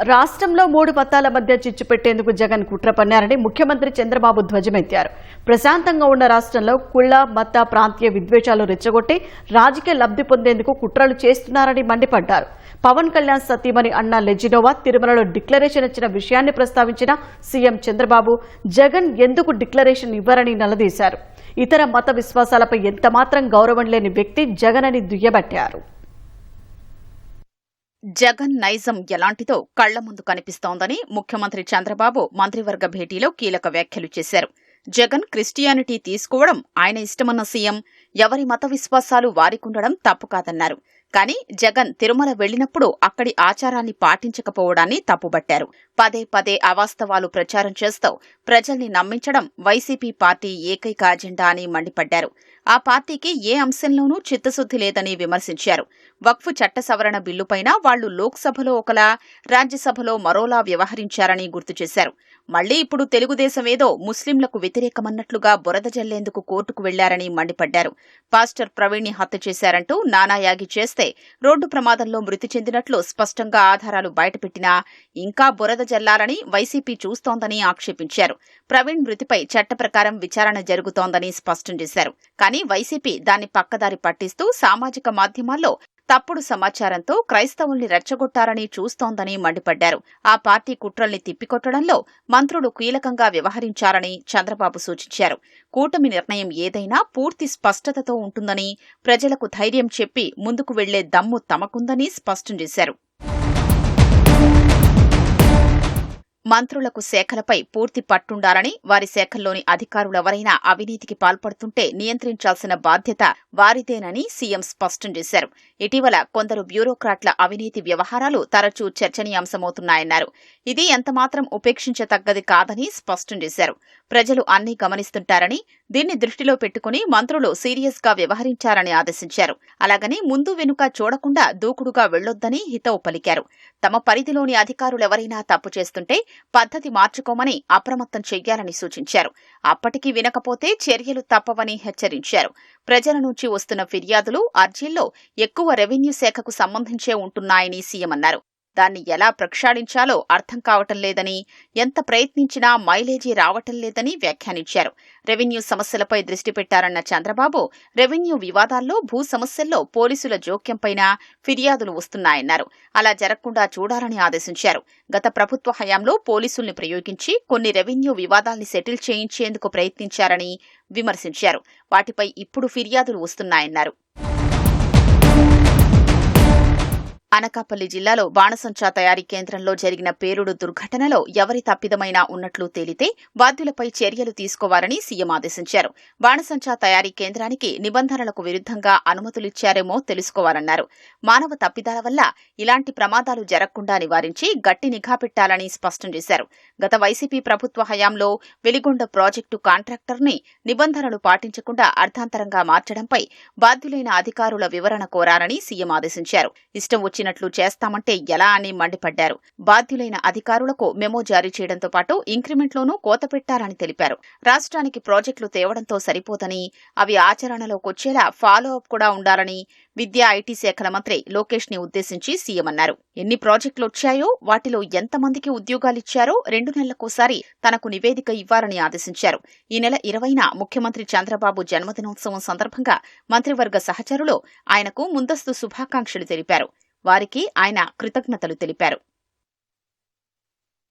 రాష్ట్రంలో మూడు పత్తాల మధ్య చిచ్చు పెట్టేందుకు జగన్ కుట్ర పన్నారని ముఖ్యమంత్రి చంద్రబాబు ధ్వజమెత్తారు. ప్రశాంతంగా ఉన్న రాష్ట్రంలో కుళ్ళ మత ప్రాంతీయ విద్వేషాలు రెచ్చగొట్టి రాజకీయ లబ్ధి పొందేందుకు కుట్రలు చేస్తున్నారని మండిపడ్డారు. పవన్ కళ్యాణ్ సతీమణి అన్న లెజినోవా తిరుమలలో డిక్లరేషన్ ఇచ్చిన విషయాన్ని ప్రస్తావించిన సీఎం చంద్రబాబు జగన్ ఎందుకు డిక్లరేషన్ ఇవ్వరని నిలదీశారు. ఇతర మత విశ్వాసాలపై ఎంతమాత్రం గౌరవం లేని వ్యక్తి జగన్ అని దుయ్యబట్టారు. జగన్ నైజం ఎలాంటిదో కళ్ళ ముందు కనిపిస్తోందని ముఖ్యమంత్రి చంద్రబాబు మంత్రివర్గ భేటీలో కీలక వ్యాఖ్యలు చేశారు. జగన్ క్రిస్టియానిటీ తీసుకోవడం ఆయన ఇష్టమన్న సీఎం ఎవరి మత విశ్వాసాలు వారికుండడం తప్పు కాదన్నారు. కానీ జగన్ తిరుమల వెళ్ళినప్పుడు అక్కడి ఆచారాన్ని పాటించకపోవడాన్ని తప్పుబట్టారు. పదే పదే అవాస్తవాలు ప్రచారం చేస్తూ ప్రజల్ని నమ్మించడం వైసీపీ పార్టీ ఏకైక అజెండా అని మండిపడ్డారు. ఆ పార్టీకి ఏ అంశంలోనూ చిత్తశుద్ది లేదని విమర్శించారు. వక్ఫ్ చట్ట సవరణ బిల్లుపైన వాళ్ళు లోక్సభలో ఒకలా రాజ్యసభలో మరోలా వ్యవహరించారని గుర్తు చేశారు. మళ్ళీ ఇప్పుడు తెలుగుదేశం ఏదో ముస్లింలకు వ్యతిరేకమన్నట్లుగా బురద జల్లేందుకు కోర్టుకు వెళ్ళారని మండిపడ్డారు. పాస్టర్ ప్రవీణ్ని హత్య చేశారంటూ నానాయాగి చేస్తూ రోడ్డు ప్రమాదంలో మృతి చెందినట్లు స్పష్టంగా ఆధారాలు బయటపెట్టినా ఇంకా బురద జల్లాలని వైసీపీ చూస్తోందని ఆక్షేపించారు. ప్రవీణ్ మృతిపై చట్ట ప్రకారం విచారణ జరుగుతోందని స్పష్టం చేశారు. కానీ వైసీపీ దాన్ని పక్కదారి పట్టిస్తూ సామాజిక మాధ్యమాల్లో తప్పుడు సమాచారంతో క్రైస్తవుల్ని రెచ్చగొట్టారని చూస్తోందని మండిపడ్డారు. ఆ పార్టీ కుట్రల్ని తిప్పికొట్టడంలో మంత్రులు కీలకంగా వ్యవహరించారని చంద్రబాబు సూచించారు. కూటమి నిర్ణయం ఏదైనా పూర్తి స్పష్టతతో ఉంటుందని ప్రజలకు ధైర్యం చెప్పి ముందుకు వెళ్ళే దమ్ము తమకుందని స్పష్టం చేశారు. మంత్రులకు శాఖలపై పూర్తి పట్టుండాలని వారి శాఖల్లోని అధికారులెవరైనా అవినీతికి పాల్పడుతుంటే నియంత్రించాల్సిన బాధ్యత వారిదేనని సీఎం స్పష్టం చేశారు. ఇటీవల కొందరు బ్యూరోక్రాట్ల అవినీతి వ్యవహారాలు తరచూ చర్చనీయాంశమవుతున్నాయన్నారు. ఇది ఎంతమాత్రం ఉపేక్షించతగ్గది కాదని స్పష్టం చేశారు. ప్రజలు అన్నీ గమనిస్తుంటారని దీన్ని దృష్టిలో పెట్టుకుని మంత్రులు సీరియస్గా వ్యవహరించారని ఆదేశించారు. అలాగని ముందు వెనుక చూడకుండా దూకుడుగా వెళ్ళొద్దని హితవు పలికారు. తమ పరిధిలోని అధికారులెవరైనా తప్పు చేస్తుంటే పద్ధతి మార్చుకోమని అప్రమత్తం చెయ్యాలని సూచించారు. అప్పటికీ వినకపోతే చర్యలు తప్పవని హెచ్చరించారు. ప్రజల నుంచి వస్తున్న ఫిర్యాదులు అర్జీల్లో ఎక్కువ రెవెన్యూ శాఖకు సంబంధించే ఉంటున్నాయని సీఎం అన్నారు. దాన్ని ఎలా ప్రక్షాళించాలో అర్థం కావటం లేదని ఎంత ప్రయత్నించినా మైలేజీ రావటం లేదని వ్యాఖ్యానించారు. రెవెన్యూ సమస్యలపై దృష్టి పెట్టారన్న చంద్రబాబు రెవెన్యూ వివాదాల్లో భూ సమస్యల్లో పోలీసుల జోక్యంపైన ఫిర్యాదులు వస్తున్నాయన్నారు. అలా జరగకుండా చూడాలని ఆదేశించారు. గత ప్రభుత్వ హయాంలో పోలీసుల్ని ప్రయోగించి కొన్ని రెవెన్యూ వివాదాల్ని సెటిల్ చేయించేందుకు ప్రయత్నించారని విమర్శించారు. వాటిపై ఇప్పుడు ఫిర్యాదులు వస్తున్నాయన్నారు. అనకాపల్లి జిల్లాలో బాణసంచా తయారీ కేంద్రంలో జరిగిన పేలుడు దుర్ఘటనలో ఎవరి తప్పిదమైనా ఉన్నట్లు తేలితే బాధ్యులపై చర్యలు తీసుకోవాలని సీఎం ఆదేశించారు. బాణసంచా తయారీ కేంద్రానికి నిబంధనలకు విరుద్ధంగా అనుమతులిచ్చారేమో తెలుసుకోవాలన్నారు. మానవ తప్పిదాల వల్ల ఇలాంటి ప్రమాదాలు జరగకుండా నివారించి గట్టి నిఘా పెట్టాలని స్పష్టం చేశారు. గత వైసీపీ ప్రభుత్వ హయాంలో వెలిగొండ ప్రాజెక్టు కాంట్రాక్టర్ని నిబంధనలు పాటించకుండా అర్ధాంతరంగా మార్చడంపై బాధ్యులైన అధికారుల వివరణ కోరారని సీఎం ఆదేశించారు. ఇష్టం వచ్చినట్లు చేస్తామంటే ఎలా అని మండిపడ్డారు. బాధ్యులైన అధికారులకు మెమో జారీ చేయడంతో పాటు ఇంక్రిమెంట్లోనూ కోత పెట్టారని తెలిపారు. రాష్ట్రానికి ప్రాజెక్టులు తేవడంతో సరిపోదని అవి ఆచరణలోకొచ్చేలా ఫాలో అప్ కూడా ఉండాలని విద్యా ఐటీ శాఖల మంత్రి లోకేష్ని ఉద్దేశించి సీఎం అన్నారు. ఎన్ని ప్రాజెక్టులు వచ్చాయో వాటిలో ఎంతమందికి ఉద్యోగాలిచ్చారో రెండు నెలలకోసారి తనకు నివేదిక ఇవ్వాలని ఆదేశించారు. ఈ నెల ఇరవైన ముఖ్యమంత్రి చంద్రబాబు జన్మదినోత్సవం సందర్భంగా మంత్రివర్గ సహచరులు ఆయనకు ముందస్తు శుభాకాంక్షలు తెలిపారు. వారికి ఆయన కృతజ్ఞతలు తెలిపారు.